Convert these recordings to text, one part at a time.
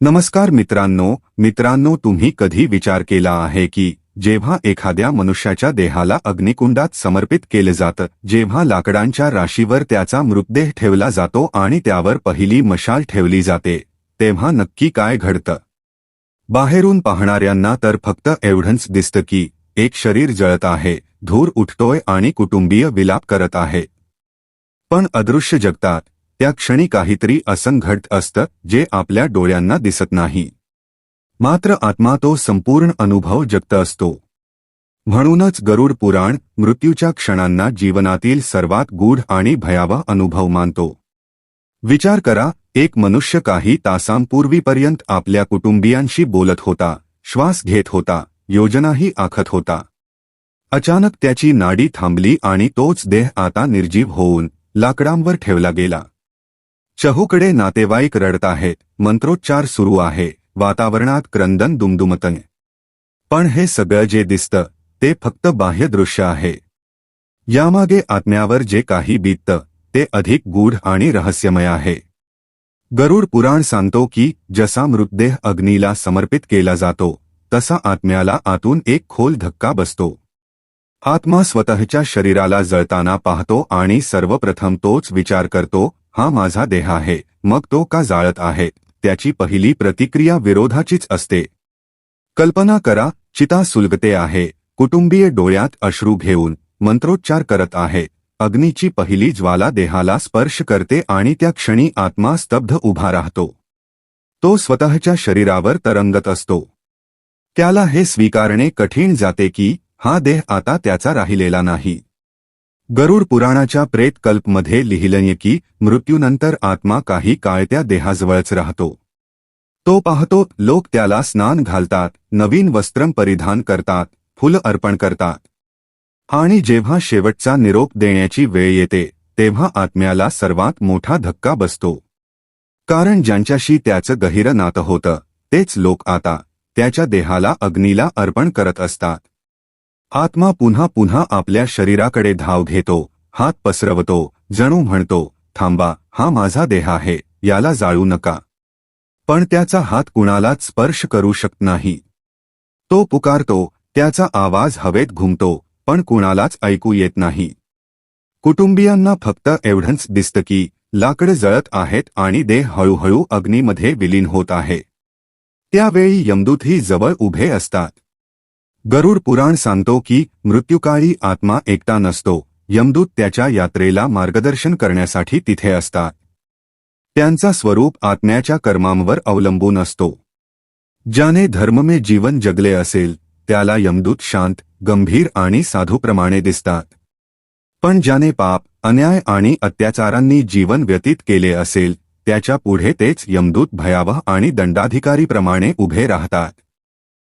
नमस्कार मित्रांनो मित्रांनो तुम्ही कधी विचार केला आहे की जेव्हा एखाद्या मनुष्याच्या देहाला अग्निकुंडात समर्पित केले जातं जेव्हा लाकडांच्या राशीवर त्याचा मृतदेह ठेवला जातो आणि त्यावर पहिली मशाल ठेवली जाते तेव्हा नक्की काय घडतं? बाहेरून पाहणाऱ्यांना तर फक्त एवढंच दिसतं की एक शरीर जळत आहे धूर उठतोय आणि कुटुंबीय विलाप करत आहे. पण अदृश्य जगतात त्या क्षणी काहीतरी असंघट असतं जे आपल्या डोळ्यांना दिसत नाही. मात्र आत्मा तो संपूर्ण अनुभव जगत असतो. म्हणूनच गरुड पुराण मृत्यूच्या क्षणांना जीवनातील सर्वात गूढ आणि भयावह अनुभव मानतो. विचार करा एक मनुष्य काही तासांपूर्वीपर्यंत आपल्या कुटुंबियांशी बोलत होता श्वास घेत होता योजनाही आखत होता. अचानक त्याची नाडी थांबली आणि तोच देह आता निर्जीव होऊन लाकडांवर ठेवला गेला. चहूकडे नातेवाईक रडत आहेत मंत्रोच्चार सुरू आहे वातावरणात क्रंदन दुमदुमतन पण हे सगळं जे दिसतं ते फक्त बाह्य दृश्य आहे. यामागे आत्म्यावर जे काही बीततं ते अधिक गूढ आणि रहस्यमय आहे. गरुड पुराण सांगतो की जसा मृतदेह अग्नीला समर्पित केला जातो तसा आत्म्याला आतून एक खोल धक्का बसतो. आत्मा स्वतःच्या शरीराला जळताना पाहतो आणि सर्वप्रथम तोच विचार करतो हा माझा देह आहे मग तो का जाळत आहे? त्याची पहिली प्रतिक्रिया विरोधाचीच असते. कल्पना करा चिता सुलगते आहे कुटुंबीय डोळ्यात अश्रू घेऊन मंत्रोच्चार करत आहे. अग्नीची पहिली ज्वाला देहाला स्पर्श करते आणि त्या क्षणी आत्मा स्तब्ध उभा राहतो. तो स्वतःच्या शरीरावर तरंगत असतो. त्याला हे स्वीकारणे कठीण जाते की हा देह आता त्याचा राहिलेला नाही. गरुड पुराणाच्या प्रेत कल्पमध्ये लिहिलंय की मृत्यूनंतर आत्मा काही काळ त्या देहाजवळच राहतो. तो पाहतो लोक त्याला स्नान घालतात नवीन वस्त्रं परिधान करतात फुलं अर्पण करतात. आणि जेव्हा शेवटचा निरोप देण्याची वेळ येते तेव्हा आत्म्याला सर्वात मोठा धक्का बसतो. कारण ज्यांच्याशी त्याचं गहिरं नातं होतं तेच लोक आता त्याच्या देहाला अग्नीला अर्पण करत असतात. आत्मा पुन्हा पुन्हा आपल्या शरीराकडे धाव घेतो हात पसरवतो जणू म्हणतो थांबा हा माझा देह आहे याला जाळू नका. पण त्याचा हात कुणालाच स्पर्श करू शकत नाही. तो पुकारतो त्याचा आवाज हवेत घुमतो पण कुणालाच ऐकू येत नाही. कुटुंबियांना फक्त एवढंच दिसतं की लाकडं जळत आहेत आणि देह हळूहळू अग्नीमध्ये विलीन होत आहे. त्यावेळी यमदूतही जवळ उभे असतात. गरुड पुराण सांगतो की मृत्यूकाळी आत्मा एकटा नसतो. यमदूत त्याच्या यात्रेला मार्गदर्शन करण्यासाठी तिथे असतात. त्यांचा स्वरूप आत्म्याच्या कर्मांवर अवलंबून असतो. ज्याने धर्ममे जीवन जगले असेल त्याला यमदूत शांत गंभीर आणि साधूप्रमाणे दिसतात. पण ज्याने पाप अन्याय आणि अत्याचारांनी जीवन व्यतीत केले असेल त्याच्या पुढे तेच यमदूत भयावह आणि दंडाधिकारीप्रमाणे उभे राहतात.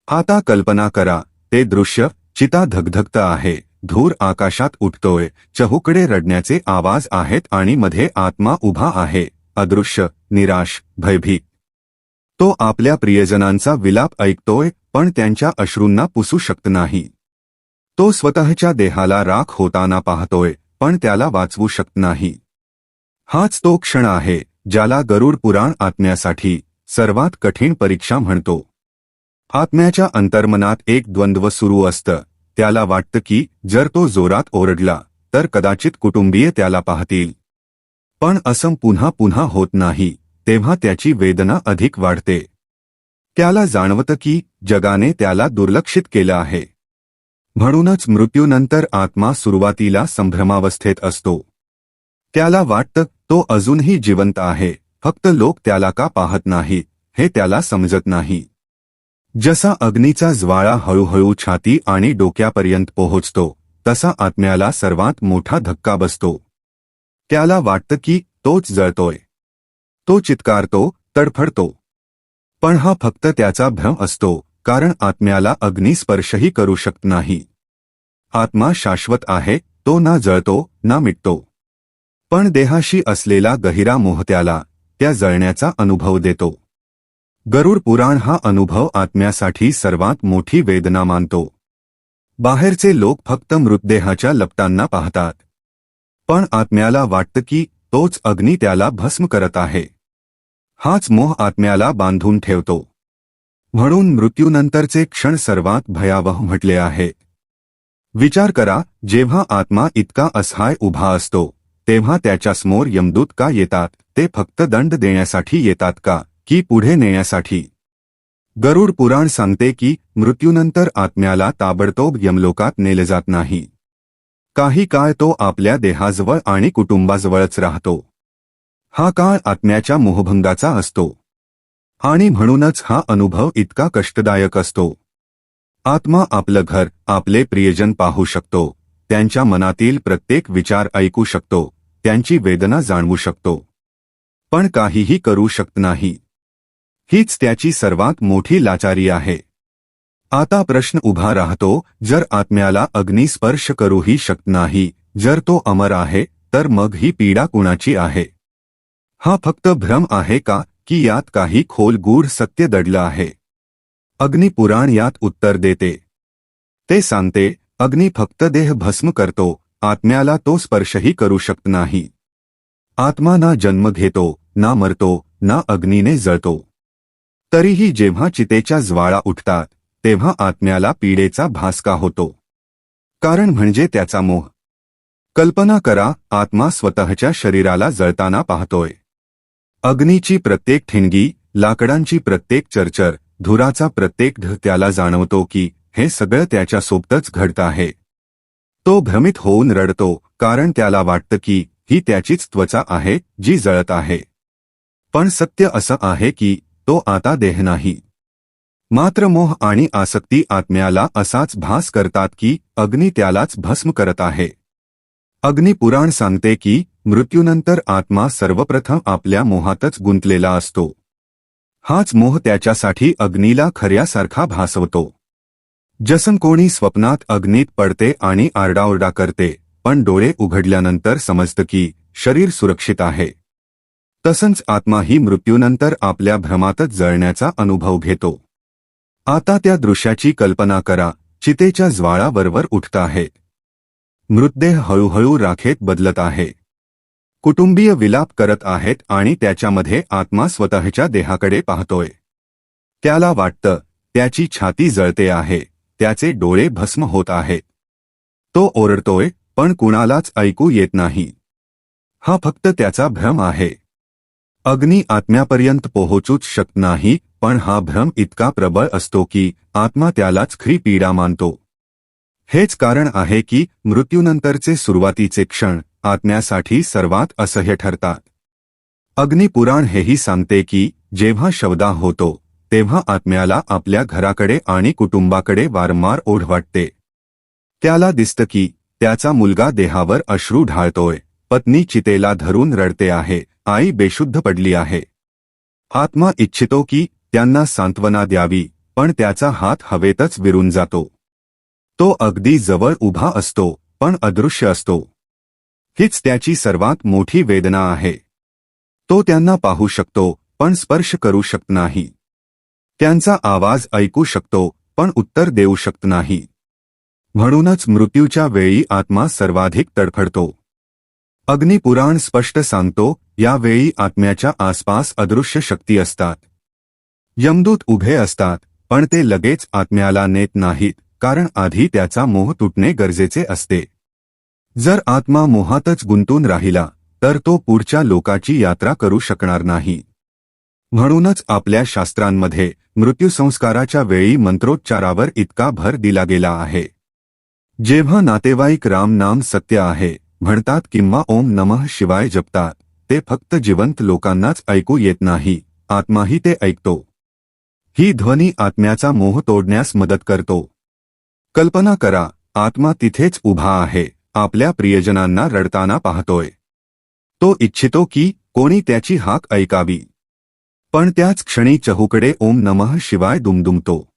आता कल्पना करा ते दृश्य चिता धगधगत आहे. धूर आकाशात उठतोय. चहूकडे रडण्याचे आवाज आहेत आणि मध्ये आत्मा उभा आहे. अदृश्य निराश भयभीत. तो आपल्या प्रियजनांचा विलाप ऐकतोय पण त्यांच्या अश्रूंना पुसू शकत नाही. तो स्वतःच्या देहाला राख होताना पाहतोय पण त्याला वाचवू शकत नाही. हाच तो क्षण आहे ज्याला गरुड पुराण आत्म्यासाठी सर्वात कठीण परीक्षा म्हणतो. आत्म्याच्या अंतर्मनात एक द्वंद्व सुरू असतं. त्याला वाटतं की जर तो जोरात ओरडला तर कदाचित कुटुंबीय त्याला पाहतील. पण असं पुन्हा पुन्हा होत नाही तेव्हा त्याची वेदना अधिक वाढते. त्याला जाणवतं की जगाने त्याला दुर्लक्षित केलं आहे. म्हणूनच मृत्यूनंतर आत्मा सुरुवातीला संभ्रमावस्थेत असतो. त्याला वाटतं तो अजूनही जिवंत आहे फक्त लोक त्याला का पाहत नाही हे त्याला समजत नाही. जसा अग्नीचा ज्वाळा हळूहळू छाती आणि डोक्यापर्यंत पोहोचतो तसा आत्म्याला सर्वात मोठा धक्का बसतो. त्याला वाटतं की तोच जळतोय. तो चित्कारतो तडफडतो. पण हा फक्त त्याचा भ्रम असतो कारण आत्म्याला अग्निस्पर्शही करू शकत नाही. आत्मा शाश्वत आहे तो ना जळतो ना मिटतो. पण देहाशी असलेला गहिरा मोह त्याला त्या जळण्याचा अनुभव देतो. गरुड पुराण हा अनुभव आत्म्यासाठी सर्वात मोठी वेदना मानतो. बाहेरचे लोक फक्त मृतदेहाच्या लपटांना पाहतात. पण आत्म्याला वाटतं की तोच अग्नी त्याला भस्म करत आहे. हाच मोह आत्म्याला बांधून ठेवतो. म्हणून मृत्यूनंतरचे क्षण सर्वात भयावह म्हटले आहे. विचार करा जेव्हा आत्मा इतका असहाय उभा असतो तेव्हा त्याच्यासमोर यमदूत का येतात ते फक्त दंड देण्यासाठी येतात का? की पुढे नेण्यासाठी. गरुड पुराण सांगते की मृत्यूनंतर आत्म्याला ताबडतोब यमलोकात नेले जात नाही. काही काळ तो आपल्या देहाजवळ आणि कुटुंबाजवळच राहतो. हा काळ आत्म्याच्या मोहभंगाचा असतो. आणि म्हणूनच हा अनुभव इतका कष्टदायक असतो. आत्मा आपलं घर आपले प्रियजन पाहू शकतो. त्यांच्या मनातील प्रत्येक विचार ऐकू शकतो. त्यांची वेदना जाणवू शकतो. पण काहीही करू शकत नाही. हीच त्याची सर्वात मोठी लाचारी आहे. आता प्रश्न उभा राहतो, जर आत्म्याला अग्निस्पर्श करूही शकत नाही, जर तो अमर आहे, तर मग ही पीडा कुणाची आहे? हा फक्त भ्रम आहे का, की यात काही खोल गूढ सत्य दडलं आहे? अग्निपुराण यात उत्तर देते. ते सांगते, अग्नी फक्त देह भस्म करतो, आत्म्याला तो स्पर्शही करू शकत नाही. आत्मा ना जन्म घेतो, ना मरतो, ना अग्नीने जळतो. तरीही जेव्हा चितेच्या ज्वाळा उठतात तेव्हा आत्म्याला पीडेचा भासका होतो. कारण म्हणजे त्याचा मोह. कल्पना करा आत्मा स्वतःच्या शरीराला जळताना पाहतोय. अग्नीची प्रत्येक ठिणगी लाकडांची प्रत्येक चरचर धुराचा प्रत्येक ढ त्याला जाणवतो की हे सगळं त्याच्यासोबतच घडत आहे. तो भ्रमित होऊन रडतो कारण त्याला वाटतं की ही त्याचीच त्वचा आहे जी जळत आहे. पण सत्य असं आहे की तो आता देह नाही. मात्र मोह आणि आसक्ती आत्म्याला असाच भास करतात की अग्नी त्यालाच भस्म करत आहे. अग्निपुराण सांगते की मृत्यूनंतर आत्मा सर्वप्रथम आपल्या मोहातच गुंतलेला असतो. हाच मोह त्याच्यासाठी अग्नीला खऱ्यासारखा भासवतो. जसं कोणी स्वप्नात अग्नीत पडते आणि आरडाओरडा करते पण डोळे उघडल्यानंतर समजतं की शरीर सुरक्षित आहे. तसंच आत्माही मृत्यूनंतर आपल्या भ्रमातच जळण्याचा अनुभव घेतो. आता त्या दृश्याची कल्पना करा चितेच्या ज्वाळा वरवर उठत आहे. मृतदेह हळूहळू राखेत बदलत आहे. कुटुंबीय विलाप करत आहेत आणि त्याच्यामध्ये आत्मा स्वतःच्या देहाकडे पाहतोय. त्याला वाटतं त्याची छाती जळते आहे त्याचे डोळे भस्म होत आहेत. तो ओरडतोय पण कुणालाच ऐकू येत नाही. हा फक्त त्याचा भ्रम आहे. अग्नी आत्म्यापर्यंत पोहोचूच शकत नाही पण हा भ्रम इतका प्रबळ असतो की आत्मा त्यालाच खरी पीडा मानतो. हेच कारण आहे की मृत्यूनंतरचे सुरुवातीचे क्षण आत्म्यासाठी सर्वात असह्य ठरतात. अग्निपुराण हेही सांगते की जेव्हा शवदा होतो तेव्हा आत्म्याला आपल्या घराकडे आणि कुटुंबाकडे वारंवार ओढ वाटते. त्याला दिसतं की त्याचा मुलगा देहावर अश्रू ढाळतोय पत्नी चितेला धरून रडते आहे आई बेशुद्ध पडली आहे. आत्मा इच्छितो की त्यांना सांत्वना द्यावी पण त्याचा हात हवेतच विरून जातो. तो अगदी जवळ उभा असतो पण अदृश्य असतो. हीच त्याची सर्वात मोठी वेदना आहे. तो त्यांना पाहू शकतो पण स्पर्श करू शकत नाही. त्यांचा आवाज ऐकू शकतो पण उत्तर देऊ शकत नाही. म्हणूनच मृत्यूच्या वेळी आत्मा सर्वाधिक तडफडतो. अग्निपुराण स्पष्ट सांगतो यावेळी आत्म्याच्या आसपास अदृश्य शक्ती असतात. यमदूत उभे असतात पण ते लगेच आत्म्याला नेत नाहीत कारण आधी त्याचा मोह तुटणे गरजेचे असते. जर आत्मा मोहातच गुंतून राहिला तर तो पुढच्या लोकाची यात्रा करू शकणार नाही. म्हणूनच आपल्या शास्त्रांमध्ये मृत्यूसंस्काराच्या वेळी मंत्रोच्चारावर इतका भर दिला गेला आहे. जेव्हा नातेवाईक राम नाम सत्य आहे म्हणतात किंवा ओम नमः शिवाय जपतात ते फक्त जिवंत लोकांनाच ऐकू येत नाही आत्माही ते ऐकतो. ही ध्वनी आत्म्याचा मोह तोडण्यास मदत करतो. कल्पना करा आत्मा तिथेच उभा आहे आपल्या प्रियजनांना रडताना पाहतोय. तो इच्छितो की कोणी त्याची हाक ऐकावी. पण त्याच क्षणी चहूकडे ओम नमः शिवाय दुमदुमतो.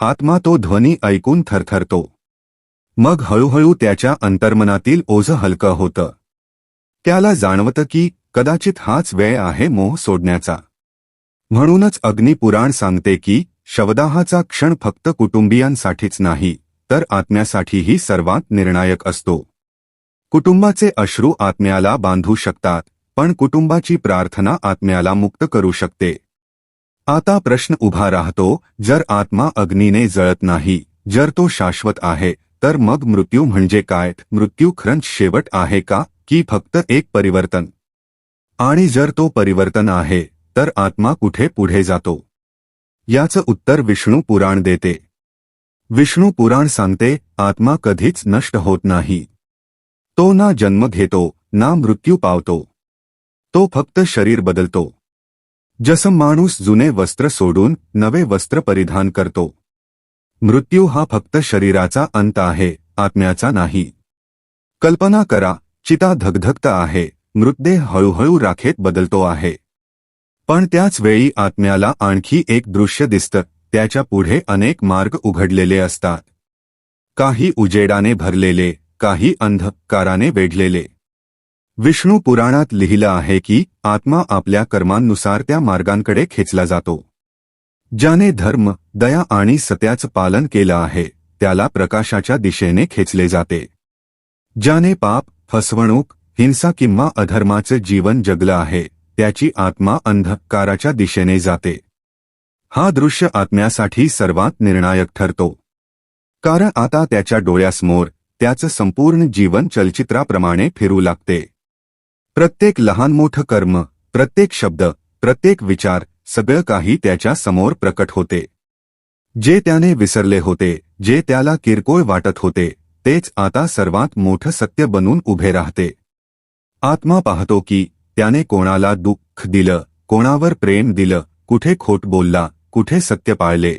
आत्मा तो ध्वनी ऐकून थरथरतो. मग हळूहळू त्याच्या अंतर्मनातील ओझ हलकं होतं. त्याला जाणवतं की कदाचित हाच वेळ आहे मोह सोडण्याचा. म्हणूनच अग्निपुराण सांगते की शवदाहाचा क्षण फक्त कुटुंबियांसाठीच नाही तर आत्म्यासाठीही सर्वात निर्णायक असतो. कुटुंबाचे अश्रू आत्म्याला बांधू शकतात पण कुटुंबाची प्रार्थना आत्म्याला मुक्त करू शकते. आता प्रश्न उभा राहतो जर आत्मा अग्नीने जळत नाही जर तो शाश्वत आहे तर मग मृत्यू म्हणजे काय? मृत्यू खरंच शेवट आहे का? की फक्त एक परिवर्तन? आणि जर तो परिवर्तन आहे तर आत्मा कुठे पुढे जातो? याचं उत्तर विष्णू पुराण देते. विष्णू पुराण सांगते आत्मा कधीच नष्ट होत नाही. तो ना जन्म घेतो ना मृत्यू पावतो. तो फक्त शरीर बदलतो. जसं माणूस जुने वस्त्र सोडून नवे वस्त्र परिधान करतो मृत्यू हा फक्त शरीराचा अंत आहे आत्म्याचा नाही. कल्पना करा चिता धगधगत आहे मृतदेह हळूहळू राखेत बदलतो आहे. पण त्याच वेळी आत्म्याला आणखी एक दृश्य दिसतं त्याच्या पुढे अनेक मार्ग उघडलेले असतात. काही उजेडाने भरलेले काही अंधकाराने वेढलेले. विष्णू पुराणात लिहिलं आहे की आत्मा आपल्या कर्मांनुसार त्या मार्गांकडे खेचला जातो. ज्याने धर्म दया आणि सत्याचं पालन केलं आहे त्याला प्रकाशाच्या दिशेने खेचले जाते. ज्याने पाप फसवणूक हिंसा किंवा अधर्माचं जीवन जगलं आहे त्याची आत्मा अंधकाराच्या दिशेने जाते. हा दृश्य आत्म्यासाठी सर्वात निर्णायक ठरतो. कारण आता त्याच्या डोळ्यासमोर त्याचं संपूर्ण जीवन चलचित्राप्रमाणे फिरू लागते. प्रत्येक लहान मोठं कर्म प्रत्येक शब्द प्रत्येक विचार सगळं काही त्याच्यासमोर प्रकट होते. जे त्याने विसरले होते जे त्याला किरकोळ वाटत होते तेच आता सर्वात मोठं सत्य बनून उभे राहते. आत्मा पाहतो की त्याने कोणाला दुःख दिलं कोणावर प्रेम दिलं कुठे खोट बोलला कुठे सत्य पाळले.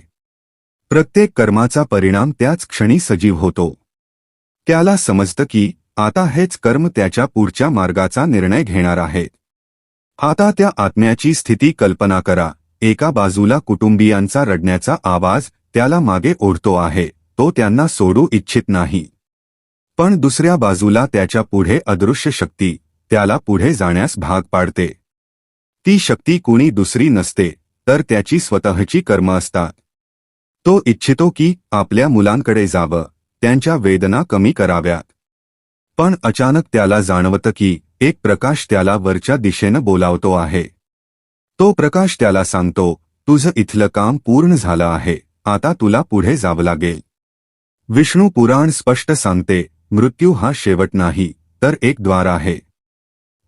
प्रत्येक कर्माचा परिणाम त्याच क्षणी सजीव होतो. त्याला समजतं की आता हेच कर्म त्याच्या पुढच्या मार्गाचा निर्णय घेणार आहेत आता त्या आत्म्याची स्थिती कल्पना करा. एका बाजूला कुटुंबियांचा रडण्याचा आवाज त्याला मागे ओढतो आहे. तो त्यांना सोडू इच्छित नाही. पण दुसऱ्या बाजूला त्याच्या पुढे अदृश्य शक्ती त्याला पुढे जाण्यास भाग पाडते. ती शक्ती कुणी दुसरी नसते तर त्याची स्वतःची कर्म असतात. तो इच्छितो की आपल्या मुलांकडे जावं त्यांच्या वेदना कमी कराव्यात. पण अचानक त्याला जाणवतं की एक प्रकाश त्याला वरच्या दिशेनं बोलावतो आहे. तो प्रकाश त्याला सांगतो तुझं इथलं काम पूर्ण झालं आहे आता तुला पुढे जावं लागेल. विष्णू पुराण स्पष्ट सांगते मृत्यू हा शेवट नाही तर एक द्वार आहे.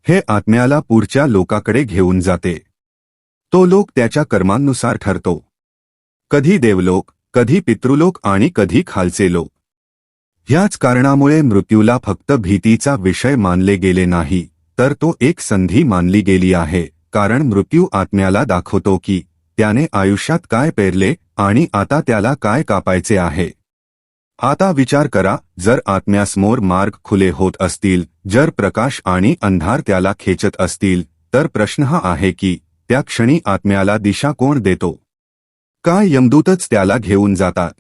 हे आत्म्याला पुढच्या लोकाकडे घेऊन जाते. तो लोक त्याच्या कर्मांनुसार ठरतो. कधी देवलोक कधी पितृलोक आणि कधी खालचे लोक. ह्याच कारणामुळे मृत्यूला फक्त भीतीचा विषय मानले गेले नाही तर तो एक संधी मानली गेली आहे कारण मृत्यू आत्म्याला दाखवतो की त्याने आयुष्यात काय पेरले आणि आता त्याला काय कापायचे आहे. आता विचार करा जर आत्म्यासमोर मार्ग खुले होत असतील जर प्रकाश आणि अंधार त्याला खेचत असतील तर प्रश्न हा आहे की त्या क्षणी आत्म्याला दिशा कोण देतो? काय यमदूतच त्याला घेऊन जातात?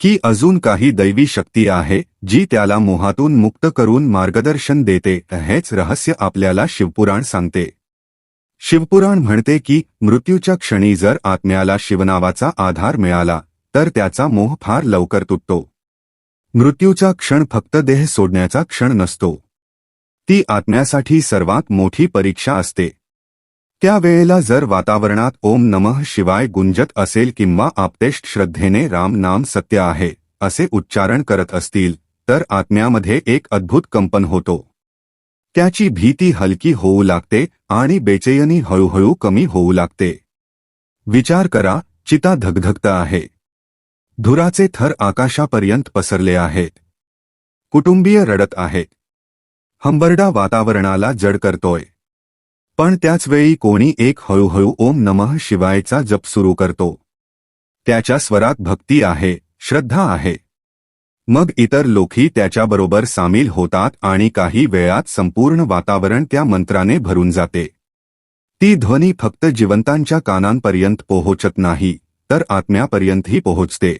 की अजून काही दैवी शक्ती आहे जी त्याला मोहातून मुक्त करून मार्गदर्शन देते हेच रहस्य आपल्याला शिवपुराण सांगते. शिवपुराण म्हणते की मृत्यूच्या क्षणी जर आत्म्याला शिवनावाचा आधार मिळाला तर त्याचा मोह फार लवकर तुटतो. मृत्यूचा क्षण फक्त देह सोडण्याचा क्षण नसतो. ती आत्म्यासाठी सर्वात मोठी परीक्षा असते. त्यावेळेला जर वातावरणात ओम नमः शिवाय गुंजत असेल किंवा आपतेष्ट श्रद्धेने राम नाम सत्य आहे असे उच्चारण करत असतील तर आत्म्यामध्ये एक अद्भुत कंपन होतो. त्याची भीती हलकी होऊ लागते आणि बेचैनी हळूहळू कमी होऊ लागते. विचार करा चिता धगधगत आहे. धुराचे थर आकाशापर्यंत पसरले आहेत. कुटुंबीय रडत आहेत हंबरडा वातावरणाला जड करतोय. पण त्याचवेळी कोणी एक हळूहळू ओम नमः शिवायचा जप सुरू करतो. त्याच्या स्वरात भक्ती आहे श्रद्धा आहे. मग इतर लोकही त्याच्याबरोबर सामील होतात आणि काही वेळात संपूर्ण वातावरण त्या मंत्राने भरून जाते. ती ध्वनी फक्त जिवंतांच्या कानांपर्यंत पोहोचत नाही तर आत्म्यापर्यंतही पोहोचते.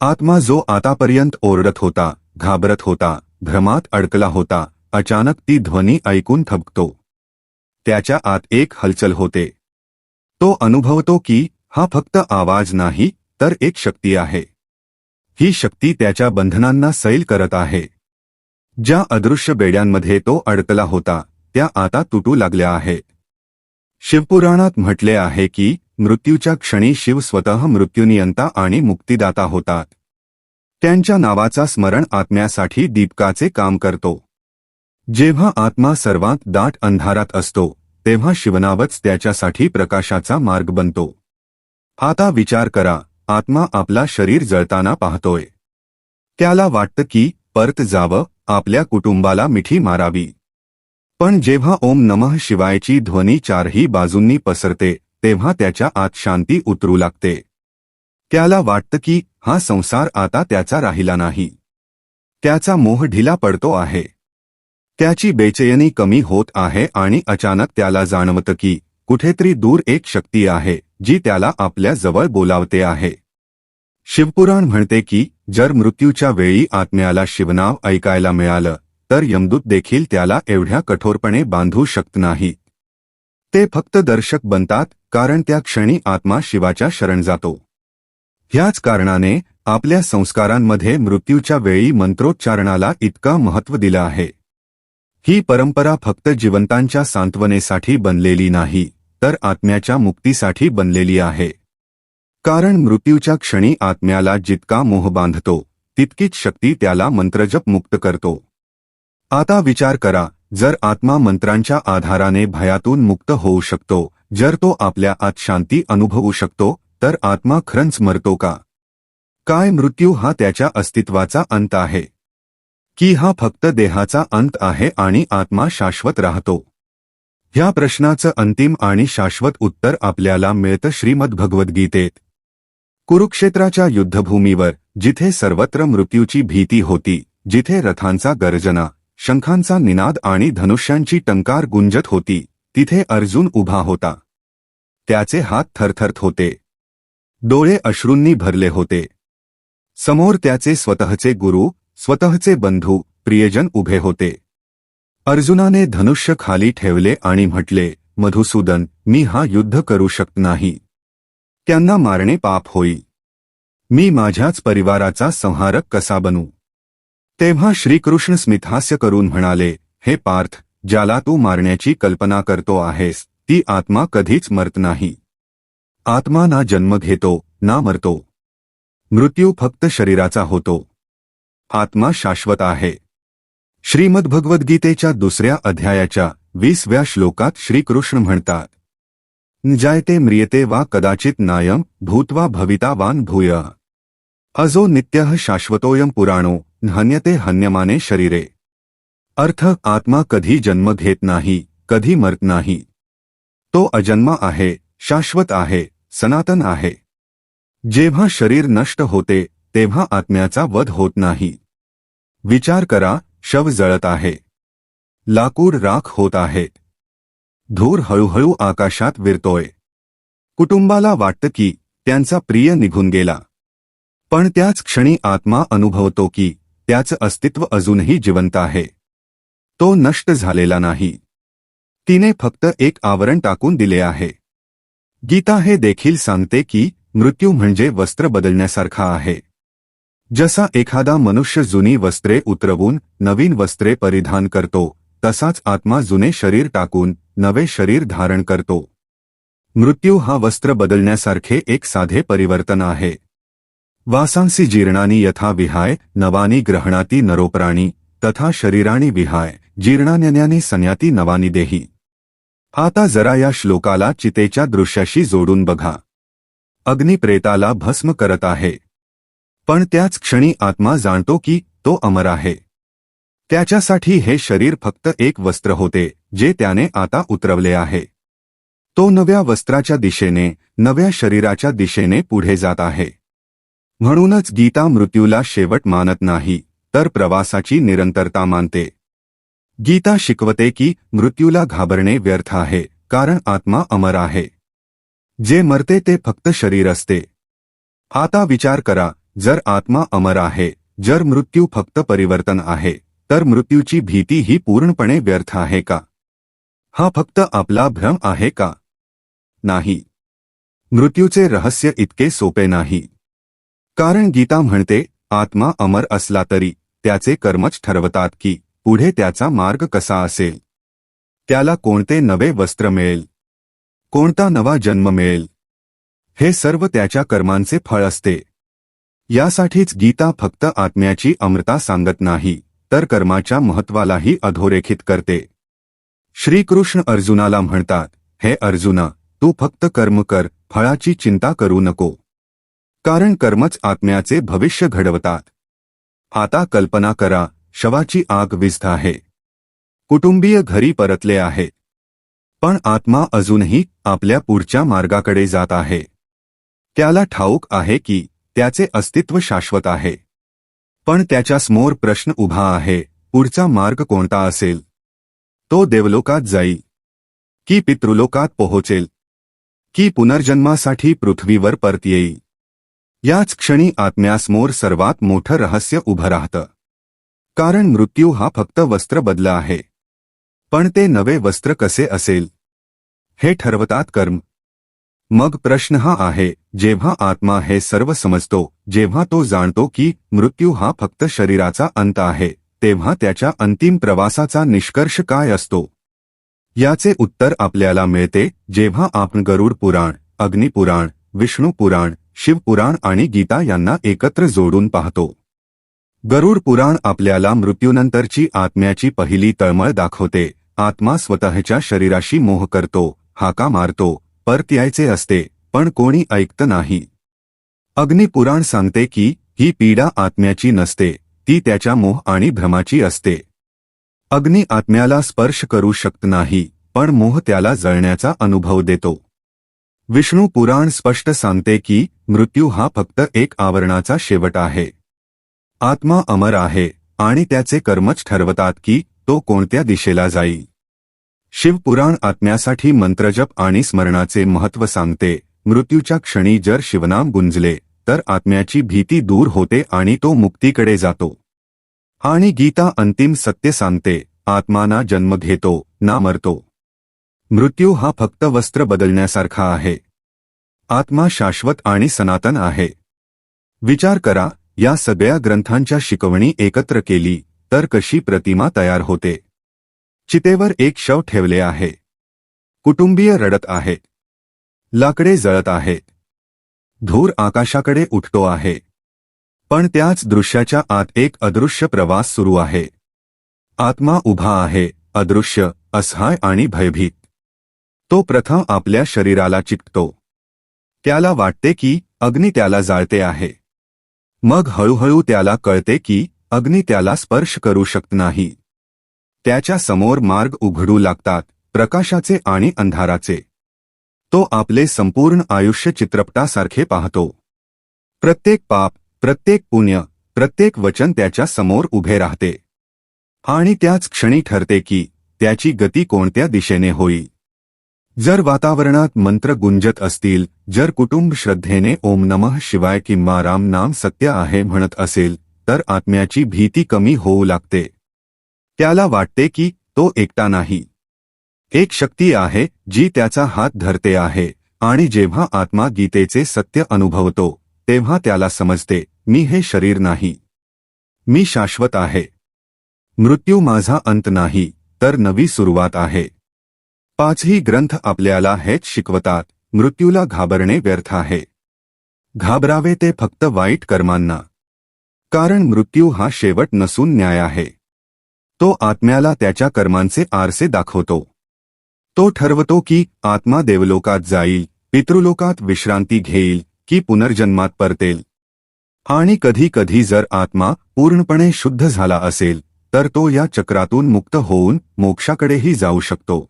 आत्मा जो आतापर्यंत ओरडत होता घाबरत होता भ्रमात अडकला होता अचानक ती ध्वनी ऐकून थबकतो. त्याच्या आत एक हलचल होते. तो अनुभवतो की हा फक्त आवाज नाही तर एक शक्ती आहे. ही शक्ती त्याच्या बंधनांना सैल करत आहे. ज्या अदृश्य बेड्यांमध्ये तो अडकला होता त्या आता तुटू लागल्या आहेत शिवपुराणात म्हटले आहे की मृत्यूच्या क्षणी शिव स्वतः मृत्यूनियंता आणि मुक्तिदाता होतात. त्यांच्या नावाचा स्मरण आत्म्यासाठी दीपकाचे काम करतो. जेव्हा आत्मा सर्वात दाट अंधारात असतो तेव्हा शिवनावच त्याच्यासाठी प्रकाशाचा मार्ग बनतो. आता विचार करा आत्मा आपला शरीर जळताना पाहतोय. त्याला वाटतं की परत जावं आपल्या कुटुंबाला मिठी मारावी. पण जेव्हा ओम नमः शिवायची ध्वनी चारही बाजूंनी पसरते तेव्हा त्याच्या आत शांती उतरू लागते. त्याला वाटतं की हा संसार आता त्याचा राहिला नाही. त्याचा मोह ढिला पडतो आहे. त्याची बेचैनी कमी होत आहे आणि अचानक त्याला जाणवतं की कुठेतरी दूर एक शक्ती आहे जी त्याला आपल्या जवळ बोलावते आहे. शिवपुराण म्हणते की जर मृत्यूच्या वेळी आत्म्याला शिवनाव ऐकायला मिळालं तर यमदूत देखील त्याला एवढ्या कठोरपणे बांधू शकत नाही. ते फक्त दर्शक बनतात कारण त्या क्षणी आत्मा शिवाच्या शरण जातो. ह्याच कारणाने आपल्या संस्कारांमध्ये मृत्यूच्या वेळी मंत्रोच्चारणाला इतका महत्त्व दिलं आहे. ही परंपरा फक्त जिवंतांच्या सांत्वनेसाठी बनलेली नाही तर आत्म्याच्या मुक्तीसाठी बनलेली आहे. कारण मृत्यूच्या क्षणी आत्म्याला जितका मोह बांधतो तितकीच शक्ती त्याला मंत्रजप मुक्त करतो. आता विचार करा जर आत्मा मंत्रांच्या आधाराने भयातून मुक्त होऊ शकतो जर तो आपल्या आत शांती अनुभवू शकतो तर आत्मा खरंच मरतो का? काय मृत्यू हा त्याच्या अस्तित्वाचा अंत आहे. की हा फक्त देहाचा अंत आहे आणि आत्मा शाश्वत राहतो. ह्या प्रश्नाचं अंतिम आणि शाश्वत उत्तर आपल्याला मिळतं श्रीमद भगवद्गीतेत कुरुक्षेत्राच्या युद्धभूमीवर जिथे सर्वत्र मृत्यूची भीती होती जिथे रथांचा गर्जना शंखांचा निनाद आणि धनुष्यांची टंकार गुंजत होती तिथे अर्जुन उभा होता. त्याचे हात थरथरत होते. डोळे अश्रूंनी भरले होते. समोर त्याचे स्वतःचे गुरु स्वतःचे बंधू प्रियजन उभे होते. अर्जुनाने धनुष्य खाली ठेवले आणि म्हटले मधुसूदन मी हा युद्ध करू शकत नाही. त्यांना मारणे पाप होई. मी माझ्याच परिवाराचा संहारक कसा बनू तेव्हा श्रीकृष्ण स्मितहास्य करून म्हणाले हे पार्थ ज्याला तू मारण्याची कल्पना करतो आहेस ती आत्मा कधीच मरत नाही. आत्मा ना जन्म घेतो ना मरतो. मृत्यू फक्त शरीराचा होतो. आत्मा शाश्वत आहे. श्रीमद भगवद्गीतेच्या दुसऱ्या अध्यायाच्या वीसव्या श्लोकात श्रीकृष्ण म्हणतात, जायते म्रियते वा कदाचित नायम भूत्वा भविता वान भूय। अजो नित्य शाश्वतोयम पुराणो हन्यते हन्यमाने शरीरे। अर्थ, आत्मा कधी जन्म घेत नाही, कधी मरत नाही। तो अजन्मा आहे, शाश्वत आहे, सनातन आहे। जेव्हा शरीर नष्ट होते तेव्हा आत्म्याचा वध होत नाही. विचार करा शव जळत आहे. लाकूड राख होत आहे. धूर हळूहळू आकाशात विरतोय. कुटुंबाला वाटतं की त्यांचा प्रिय निघून गेला. पण त्याच क्षणी आत्मा अनुभवतो की त्याचं अस्तित्व अजूनही जिवंत आहे. तो नष्ट झालेला नाही. तिने फक्त एक आवरण टाकून दिले आहे. गीता हे देखील सांगते की मृत्यू म्हणजे वस्त्र बदलण्यासारखा आहे. जसा एखादा मनुष्य जुनी वस्त्रे उतरवून नवीन वस्त्रे परिधान करतो तसाच आत्मा जुने शरीर टाकून नवे शरीर धारण करतो. मृत्यू हा वस्त्र बदलण्यासारखे एक साधे परिवर्तन आहे. वासांसी जीर्णानी यथा विहाय नवानी ग्रहणाती नरोप्राणी तथा शरीराणी विहाय जीर्णान्यन्यानी सन्याती नवानी देही. आता जरा या श्लोकाला चितेच्या दृश्याशी जोडून बघा. अग्निप्रेताला भस्म करत आहे. पण त्याच क्षणी आत्मा जाणतो की तो अमर आहे. त्याच्यासाठी हे शरीर फक्त एक वस्त्र होते जे त्याने आता उतरवले आहे. तो नव्या वस्त्राच्या दिशेने नव्या शरीराच्या दिशेने पुढे जात आहे. म्हणूनच गीता मृत्यूला शेवट मानत नाही तर प्रवासाची निरंतरता मानते. गीता शिकवते की मृत्यूला घाबरणे व्यर्थ आहे कारण आत्मा अमर आहे. जे मरते ते फक्त शरीर असते. आता विचार करा जर आत्मा अमर आहे जर मृत्यू फक्त परिवर्तन आहे तर मृत्यूची भीती ही पूर्णपणे व्यर्थ आहे का? हा फक्त आपला भ्रम आहे का? नाही. मृत्यूचे रहस्य इतके सोपे नाही. कारण गीता म्हणते आत्मा अमर असला तरी त्याचे कर्मच ठरवतात की पुढे त्याचा मार्ग कसा असेल? त्याला कोणते नवे वस्त्र मिळेल? कोणता नवा जन्म मिळेल? हे सर्व त्याच्या कर्मांचे फळ असते. यासाठीच गीता फक्त आत्म्याची अमृता सांगत नाही तर कर्माच्या महत्वालाही अधोरेखित करते. श्रीकृष्ण अर्जुनाला म्हणतात हे अर्जुना तू फक्त कर्म कर फळाची चिंता करू नको. कारण कर्मच आत्म्याचे भविष्य घडवतात. आता कल्पना करा शवाची आग विझत आहे. कुटुंबीय घरी परतले आहे. पण आत्मा अजूनही आपल्या पुढच्या मार्गाकडे जात आहे. त्याला ठाऊक आहे की त्याचे अस्तित्व शाश्वत आहे. पण त्याच्यासमोर प्रश्न उभा आहे पुढचा मार्ग कोणता असेल? तो देवलोकात जाईल की पितृलोकात पोहोचेल? की पुनर्जन्मासाठी पृथ्वीवर परत येईल याच क्षणी आत्म्यासमोर सर्वात मोठं रहस्य उभं राहतं. कारण मृत्यू हा फक्त वस्त्र बदला आहे. पण ते नवे वस्त्र कसे असेल? हे ठरवतात कर्म. मग प्रश्न हा आहे जेव्हा आत्मा हे सर्व समजतो जेव्हा तो जाणतो की मृत्यू हा फक्त शरीराचा अंत आहे तेव्हा त्याच्या अंतिम प्रवासाचा निष्कर्ष काय असतो? याचे उत्तर आपल्याला मिळते जेव्हा आपण गरुड पुराण अग्निपुराण विष्णू पुराण शिवपुराण आणि गीता यांना एकत्र जोडून पाहतो. गरुड पुराण आपल्याला मृत्यूनंतरची आत्म्याची पहिली तळमळ दाखवते आत्मा स्वतःच्या शरीराशी मोह करतो हाका मारतो परत यायचे असते पण कोणी ऐकत नाही. अग्निपुराण सांगते की ही पीडा आत्म्याची नसते ती त्याच्या मोह आणि भ्रमाची असते. अग्नी आत्म्याला स्पर्श करू शकत नाही पण मोह त्याला जळण्याचा अनुभव देतो. विष्णू पुराण स्पष्ट सांगते की मृत्यू हा फक्त एक आवरणाचा शेवट आहे. आत्मा अमर आहे आणि त्याचे कर्मच ठरवतात की तो कोणत्या दिशेला जाईल. शिवपुराण आत्म्यासाठी मंत्रजप आणि स्मरणाचे महत्त्व सांगते. मृत्यूच्या क्षणी जर शिवनाम गुंजले तर आत्म्याची भीती दूर होते आणि तो मुक्तीकडे जातो. आणि गीता अंतिम सत्य सांगते आत्माना जन्म घेतो ना मरतो. मृत्यू हा फक्त वस्त्र बदलण्यासारखा आहे. आत्मा शाश्वत आणि सनातन आहे. विचार करा या सगळ्या ग्रंथांच्या शिकवणी एकत्र केली तर कशी प्रतिमा तयार होते? चितेवर एक शव ठेवले आहे. कुटुंबीय रडत आहे. लाकडे जळत आहे. धूर आकाशाकडे उठतो आहे. पण त्याच दृश्याच्या आत एक अदृश्य प्रवास सुरू आहे. आत्मा उभा आहे अदृश्य असहाय आणि भयभीत. तो प्रथम आपल्या शरीराला चिकटतो. त्याला वाटते की अग्नी त्याला जाळते आहे. मग हळूहळू त्याला कळते की अग्नी त्याला स्पर्श करू शकत नाही. त्याच्यासमोर मार्ग उघडू लागतात प्रकाशाचे आणि अंधाराचे. तो आपले संपूर्ण आयुष्य चित्रपटासारखे पाहतो. प्रत्येक पाप प्रत्येक पुण्य प्रत्येक वचन त्याच्यासमोर उभे राहते. आणि त्याच क्षणी ठरते की त्याची गती कोणत्या दिशेने होईल जर वातावरणात मंत्र गुंजत असतील जर कुटुंब श्रद्धेने ओम नमः शिवाय किंवा राम नाम सत्य आहे म्हणत असेल तर आत्म्याची भीती कमी होऊ लागते. त्याला वाटते की तो एकटा नाही. एक शक्ती आहे जी त्याचा हात धरते आहे आणि जेव्हा आत्मा गीतेचे सत्य अनुभवतो तेव्हा त्याला समजते मी हे शरीर नाही. मी शाश्वत आहे. मृत्यू माझा अंत नाही तर नवी सुरुवात आहे. पाचही ग्रंथ आपल्याला हेच शिकवतात मृत्यूला घाबरणे व्यर्थ आहे. घाबरावे ते फक्त वाईट कर्मांना. कारण मृत्यू हा शेवट नसून न्याय आहे. तो आत्म्याला त्याच्या कर्मांचे आरसे दाखवतो. तो ठरवतो की आत्मा देवलोकात जाईल पितृलोकात विश्रांती घेईल की पुनर्जन्मात परतेल. आणि कधी कधी जर आत्मा पूर्णपणे शुद्ध झाला असेल तर तो या चक्रातून मुक्त होऊन मोक्षाकडेही जाऊ शकतो.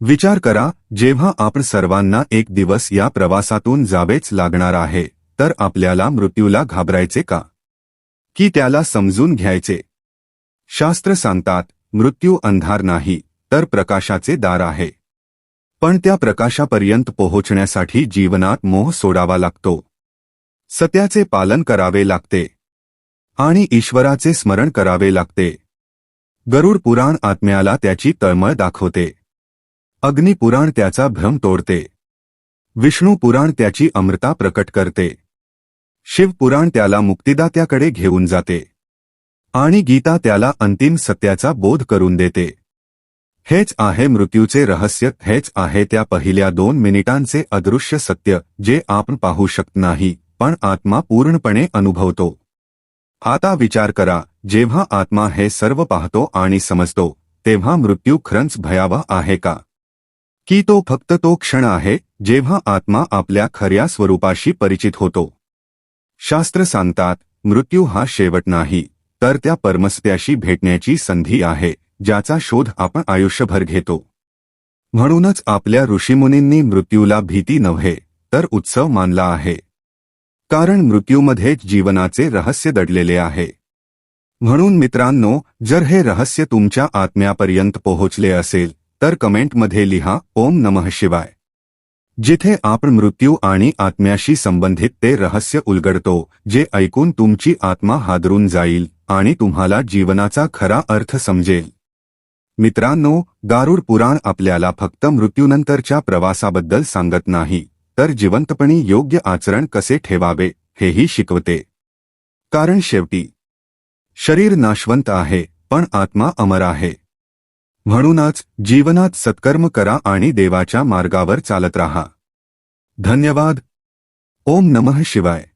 विचार करा जेव्हा आपण सर्वांना एक दिवस या प्रवासातून जावेच लागणार आहे तर आपल्याला मृत्यूला घाबरायचे का? की त्याला समजून घ्यायचे? शास्त्र सांगतात मृत्यू अंधार नाही तर प्रकाशाचे दार आहे. पण त्या प्रकाशापर्यंत पोहोचण्यासाठी जीवनात मोह सोडावा लागतो. सत्याचे पालन करावे लागते. आणि ईश्वराचे स्मरण करावे लागते. गरुड पुराण आत्म्याला त्याची तळमळ दाखवते. अग्निपुराण त्याचा भ्रम तोडते. विष्णू पुराण त्याची अमृता प्रकट करते. शिवपुराण त्याला मुक्तिदात्याकडे घेऊन जाते. आणि गीता त्याला अंतिम सत्याचा बोध करून देते. हेच आहे मृत्यूचे रहस्य हेच आहे त्या पहिल्या दोन मिनिटांचे अदृश्य सत्य जे आपण पाहू शकत नाही पण आत्मा पूर्णपणे अनुभवतो. आता विचार करा जेव्हा आत्मा हे सर्व पाहतो आणि समजतो तेव्हा मृत्यू खरंच भयावह आहे का? की तो फक्त तो क्षण आहे जेव्हा आत्मा आपल्या खऱ्या स्वरूपाशी परिचित होतो? शास्त्र सांगतात मृत्यू हा शेवट नाही. तर त्या परमस्त्याशी भेटण्याची संधी आहे ज्याचा शोध आपण आयुष्यभर घेतो. म्हणूनच आपल्या ऋषीमुनींनी मृत्यूला भीती नव्हे तर उत्सव मानला आहे. कारण मृत्यूमध्ये जीवनाचे रहस्य दडलेले आहे. म्हणून मित्रांनो जर हे रहस्य तुमच्या आत्म्यापर्यंत पोहोचले असेल तर कमेंटमध्ये लिहा ओम नमः शिवाय. जिथे आपण मृत्यू आणि आत्म्याशी संबंधित ते रहस्य उलगडतो जे ऐकून तुमची आत्मा हादरून जाईल आणि तुम्हाला जीवनाचा खरा अर्थ समजेल. मित्रांनो गारुड पुराण आपल्याला फक्त मृत्यूनंतरच्या प्रवासाबद्दल सांगत नाही तर जिवंतपणी योग्य आचरण कसे ठेवावे हेही शिकवते. कारण शेवटी शरीर नाशवंत आहे पण आत्मा अमर आहे. म्हणूनच जीवनात सत्कर्म करा आणि देवाच्या मार्गावर चालत राहा. धन्यवाद. ओम नमः शिवाय.